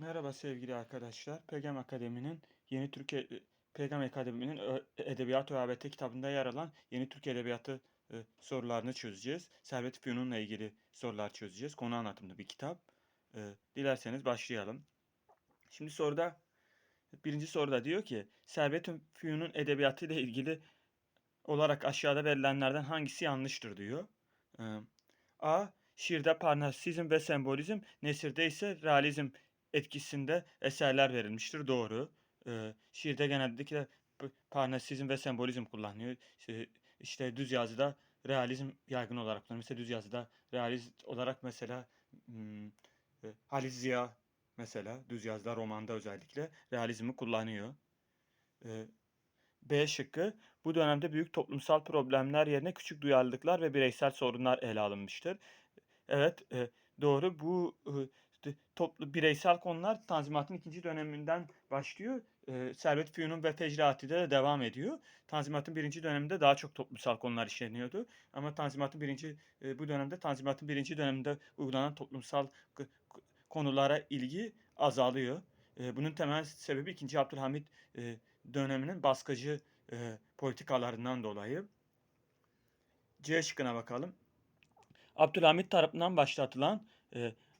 Merhaba sevgili arkadaşlar. Pegam Akademi'nin Yeni Türkiye Pegam Akademi'nin Edebiyat ÖABT kitabında yer alan Yeni Türk Edebiyatı e, sorularını çözeceğiz. Servet Fünun'la ilgili sorular çözeceğiz. Konu anlatımlı bir kitap. E, dilerseniz başlayalım. Şimdi soruda birinci soruda diyor ki Servet Fünun edebiyatı ile ilgili olarak aşağıda verilenlerden hangisi yanlıştır diyor. E, A. Şiirde parnasizm ve sembolizm, nesirde ise realizm etkisinde eserler verilmiştir. Doğru. Ee, şiirde genellikle parnasizm ve sembolizm kullanılıyor. İşte, işte düz yazıda realizm yaygın olarak kullanılıyor. Mesela düz yazıda realist olarak mesela hmm, e, Halit Ziya mesela düz yazıda romanda özellikle realizmi kullanıyor. Ee, B şıkkı bu dönemde büyük toplumsal problemler yerine küçük duyarlılıklar ve bireysel sorunlar ele alınmıştır. Evet, e, doğru. Bu e, toplu bireysel konular Tanzimat'ın ikinci döneminden başlıyor. E, Servet Fünun ve Fecrati'de de devam ediyor. Tanzimat'ın birinci döneminde daha çok toplumsal konular işleniyordu. Ama Tanzimat'ın birinci e, bu dönemde Tanzimat'ın birinci döneminde uygulanan toplumsal konulara ilgi azalıyor. E, bunun temel sebebi 2. Abdülhamit e, döneminin baskıcı e, politikalarından dolayı. C şıkkına bakalım. Abdülhamit tarafından başlatılan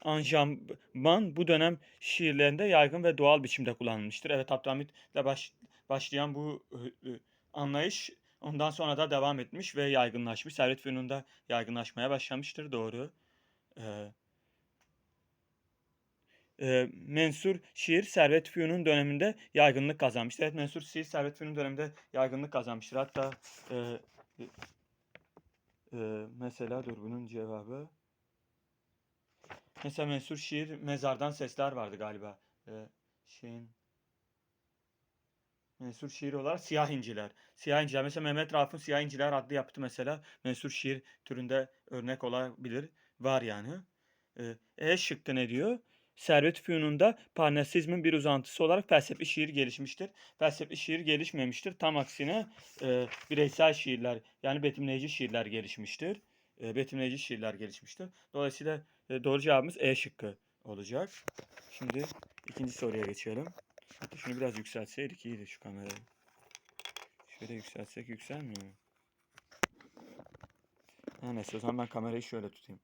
anjanman bu dönem şiirlerinde yaygın ve doğal biçimde kullanılmıştır. Evet Abdülhamit'le baş, başlayan bu e, anlayış ondan sonra da devam etmiş ve yaygınlaşmış. Servet Fünun'da yaygınlaşmaya başlamıştır. Doğru. E, e, mensur şiir Servet Fünun döneminde yaygınlık kazanmıştır. Evet mensur şiir Servet Fünun döneminde yaygınlık kazanmıştır. Hatta e, e, e, mesela dur bunun cevabı. Mesela mensur şiir mezardan sesler vardı galiba. Ee, şeyin mensur şiir olarak Siyah İnciler. Siyah İnciler. Mesela Mehmet Rauf'un Siyah İnciler adlı yapıtı mesela mensur şiir türünde örnek olabilir. Var yani. Ee, E ne diyor? Servet Fünun'da Parnasizmin bir uzantısı olarak felsefi şiir gelişmiştir. Felsefi şiir gelişmemiştir. Tam aksine e, bireysel şiirler yani betimleyici şiirler gelişmiştir. E, betimleyici şiirler gelişmiştir. Dolayısıyla doğru cevabımız E şıkkı olacak. Şimdi ikinci soruya geçelim. Hatta şunu biraz yükseltseydik iyiydi şu kamerayı. Şöyle yükseltsek yükselmiyor? Ha, neyse o zaman ben kamerayı şöyle tutayım.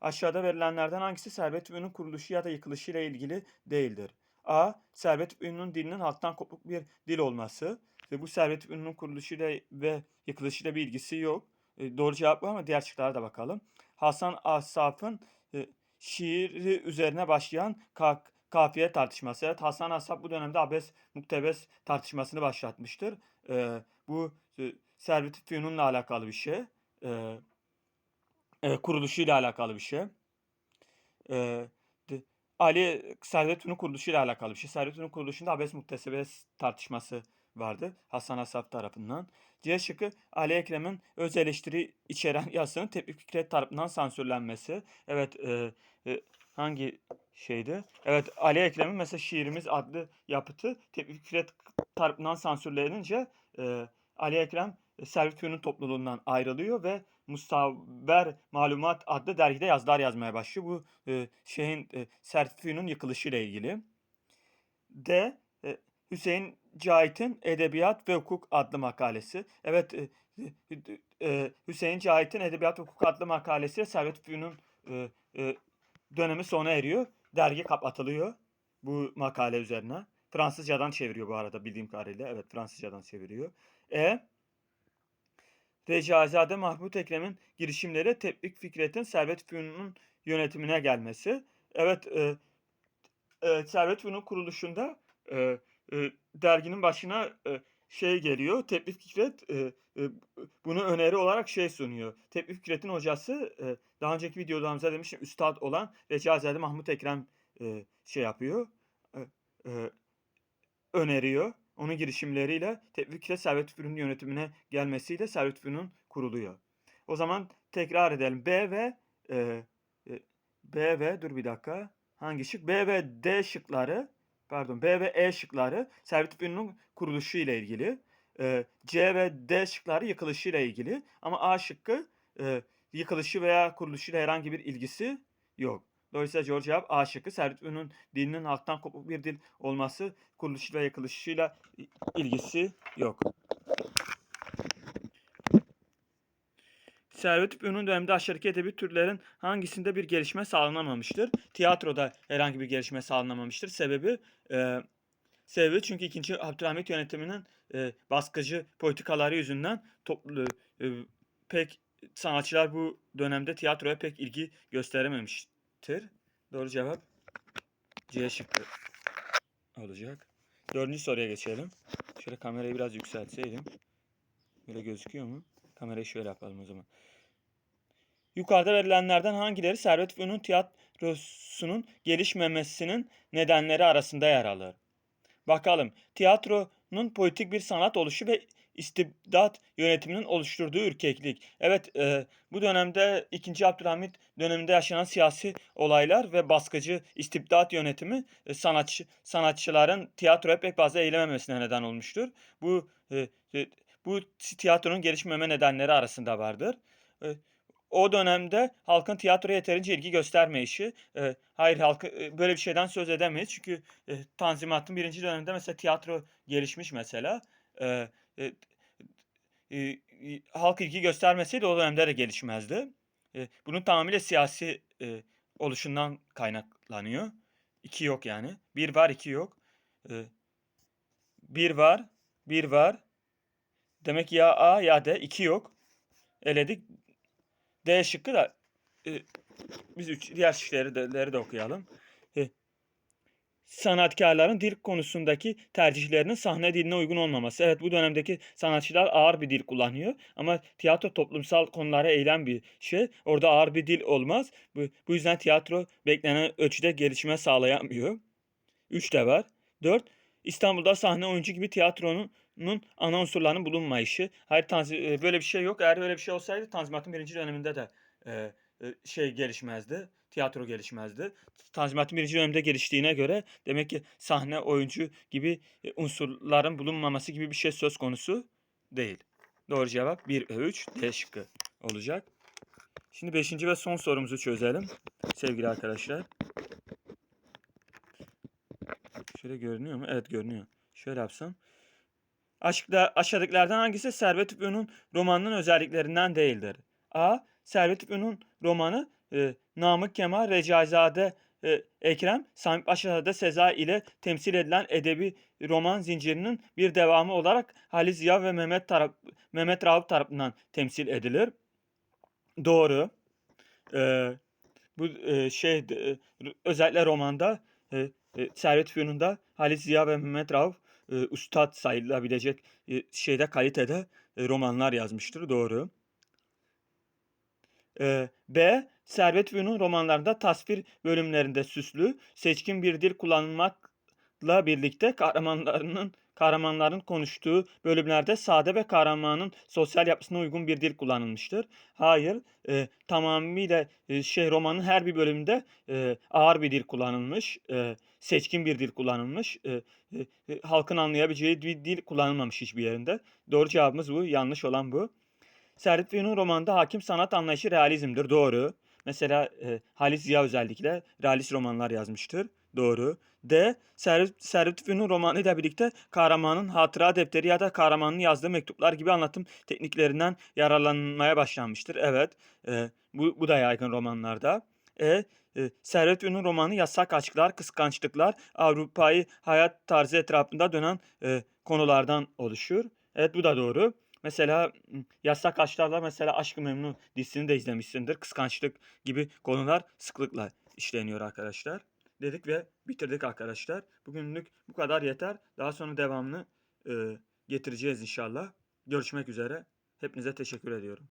Aşağıda verilenlerden hangisi Servet Ünlü'nün kuruluşu ya da yıkılışı ile ilgili değildir? A. Servet Ünlü'nün dilinin halktan kopuk bir dil olması ve bu Servet Ünlü'nün kuruluşuyla ve yıkılışıyla bir ilgisi yok. E, doğru cevap bu ama diğer şıklara da bakalım. Hasan Asaf'ın e, şiiri üzerine başlayan ka- kafiye tartışması. Evet Hasan Asaf bu dönemde abes muktebes tartışmasını başlatmıştır. E, bu e, Servet Fünun'la alakalı bir şey. E, e, kuruluşuyla alakalı bir şey. E, Ali Servet Fünun kuruluşuyla alakalı bir şey. Servet Fünun kuruluşunda abes muktesebes tartışması vardı Hasan Asaf tarafından. C şıkkı Ali Ekrem'in öz eleştiri içeren yazısının Tevfik Fikret tarafından sansürlenmesi. Evet e, e, hangi şeydi? Evet Ali Ekrem'in mesela Şiirimiz adlı yapıtı Tevfik Fikret tarafından sansürlenince e, Ali Ekrem e, Servet Fünun topluluğundan ayrılıyor ve Mustavver Malumat adlı dergide yazılar yazmaya başlıyor. Bu e, şeyin e, Servet Fünun yıkılışıyla ilgili. D. e, Hüseyin Cahit'in Edebiyat ve Hukuk adlı makalesi. Evet e, e, e, Hüseyin Cahit'in Edebiyat ve Hukuk adlı makalesi Servet Fünun dönemi sona eriyor. Dergi kapatılıyor bu makale üzerine. Fransızcadan çeviriyor bu arada bildiğim kadarıyla. Evet Fransızcadan çeviriyor. E. Recaizade Mahmut Ekrem'in girişimleri Tevfik Fikret'in Servet Fünun'un yönetimine gelmesi. Evet e, e, Servet Fünun kuruluşunda e, e, derginin başına e, şey geliyor. Tevfik Fikret e, e, bunu öneri olarak şey sunuyor. Tevfik Fikret'in hocası e, daha önceki videolarımızda demiştim üstad olan Recaizade Mahmut Ekrem e, şey yapıyor. E, e, öneriyor. Onun girişimleriyle Tevfik Fikret Servet Fünun yönetimine gelmesiyle Servet Fünun kuruluyor. O zaman tekrar edelim. B ve e, e, B ve dur bir dakika. Hangi şık? B ve D şıkları pardon B ve E şıkları Servet Fünun'un kuruluşu ile ilgili. E, C ve D şıkları yıkılışı ile ilgili. Ama A şıkkı e, yıkılışı veya kuruluşuyla herhangi bir ilgisi yok. Dolayısıyla doğru cevap A şıkkı. Servet Fünun'un dilinin halktan kopuk bir dil olması kuruluşu ve yakılışıyla i- ilgisi yok. Servet Fünun döneminde aşağıdaki edebi türlerin hangisinde bir gelişme sağlanamamıştır? Tiyatroda herhangi bir gelişme sağlanamamıştır. Sebebi e, sebebi çünkü 2. Abdülhamit yönetiminin e, baskıcı politikaları yüzünden toplu e, pek sanatçılar bu dönemde tiyatroya pek ilgi gösterememiştir. Doğru cevap C şıkkı olacak. Dördüncü soruya geçelim. Şöyle kamerayı biraz yükseltseydim. Böyle gözüküyor mu? Kamerayı şöyle yapalım o zaman. Yukarıda verilenlerden hangileri Servet Fünun tiyatrosunun gelişmemesinin nedenleri arasında yer alır? Bakalım. Tiyatronun politik bir sanat oluşu ve istibdat yönetiminin oluşturduğu ürkeklik. Evet, e, bu dönemde 2. Abdülhamit döneminde yaşanan siyasi olaylar ve baskıcı istibdat yönetimi e, sanatçı sanatçıların tiyatroya pek fazla eğilememesine neden olmuştur. Bu e, e, bu tiyatronun gelişmeme nedenleri arasında vardır. E, o dönemde halkın tiyatroya yeterince ilgi göstermeyişi, e, hayır halkı e, böyle bir şeyden söz edemeyiz çünkü e, Tanzimat'ın birinci döneminde mesela tiyatro gelişmiş mesela. E, halk ilgi göstermeseydi o dönemde de gelişmezdi. Bunun tamamıyla siyasi oluşundan kaynaklanıyor. İki yok yani. Bir var, iki yok. Bir var, bir var. Demek ya A ya D. iki yok. Eledik. D şıkkı da e, biz üç diğer şıkları leri de okuyalım. E, sanatkarların dil konusundaki tercihlerinin sahne diline uygun olmaması. Evet bu dönemdeki sanatçılar ağır bir dil kullanıyor ama tiyatro toplumsal konulara eğilen bir şey. Orada ağır bir dil olmaz. Bu, bu yüzden tiyatro beklenen ölçüde gelişme sağlayamıyor. 3 de var. 4. İstanbul'da sahne oyuncu gibi tiyatronun nun ana unsurlarının bulunmayışı. Hayır tanzi, e, böyle bir şey yok. Eğer böyle bir şey olsaydı Tanzimat'ın birinci döneminde de e, e, şey gelişmezdi. Tiyatro gelişmezdi. Tanzimat'ın birinci döneminde geliştiğine göre demek ki sahne oyuncu gibi e, unsurların bulunmaması gibi bir şey söz konusu değil. Doğru cevap 1 ve 3 D şıkkı olacak. Şimdi 5. ve son sorumuzu çözelim sevgili arkadaşlar. Şöyle görünüyor mu? Evet görünüyor. Şöyle yapsam. Aşkla, aşağıdakilerden hangisi Servet Fünun romanının özelliklerinden değildir? A. Servet Fünun romanı e, Namık Kemal Recaizade e, Ekrem Sami Paşa'da Seza ile temsil edilen edebi roman zincirinin bir devamı olarak Halis Ziya ve Mehmet taraf, Mehmet Rauf tarafından temsil edilir. Doğru. E, bu e, şey e, özellikle romanda e, e, Servet Fünun'da Halis Ziya ve Mehmet Rauf e, üstad sayılabilecek e, şeyde kalitede e, romanlar yazmıştır. Doğru. E, B. Servet Fünun romanlarında tasvir bölümlerinde süslü, seçkin bir dil kullanmakla birlikte kahramanlarının kahramanların konuştuğu bölümlerde sade ve kahramanın sosyal yapısına uygun bir dil kullanılmıştır. Hayır, e, tamamıyla e, şey romanın her bir bölümünde e, ağır bir dil kullanılmış, e, seçkin bir dil kullanılmış, e, e, halkın anlayabileceği bir dil kullanılmamış hiçbir yerinde. Doğru cevabımız bu, yanlış olan bu. Servet Fünun romanında hakim sanat anlayışı realizmdir. Doğru. Mesela e, Halis Ziya özellikle realist romanlar yazmıştır. Doğru. D. Servet, Servet Fünun romanı ile birlikte kahramanın hatıra defteri ya da kahramanın yazdığı mektuplar gibi anlatım tekniklerinden yararlanmaya başlanmıştır. Evet. E, bu, bu da yaygın romanlarda. E. e Servet Fünun romanı yasak aşklar, kıskançlıklar, Avrupa'yı hayat tarzı etrafında dönen e, konulardan oluşur. Evet bu da doğru. Mesela Yasak Aşklar'da mesela Aşk-ı Memnu dizisini de izlemişsindir. Kıskançlık gibi konular sıklıkla işleniyor arkadaşlar. Dedik ve bitirdik arkadaşlar. Bugünlük bu kadar yeter. Daha sonra devamını e, getireceğiz inşallah. Görüşmek üzere. Hepinize teşekkür ediyorum.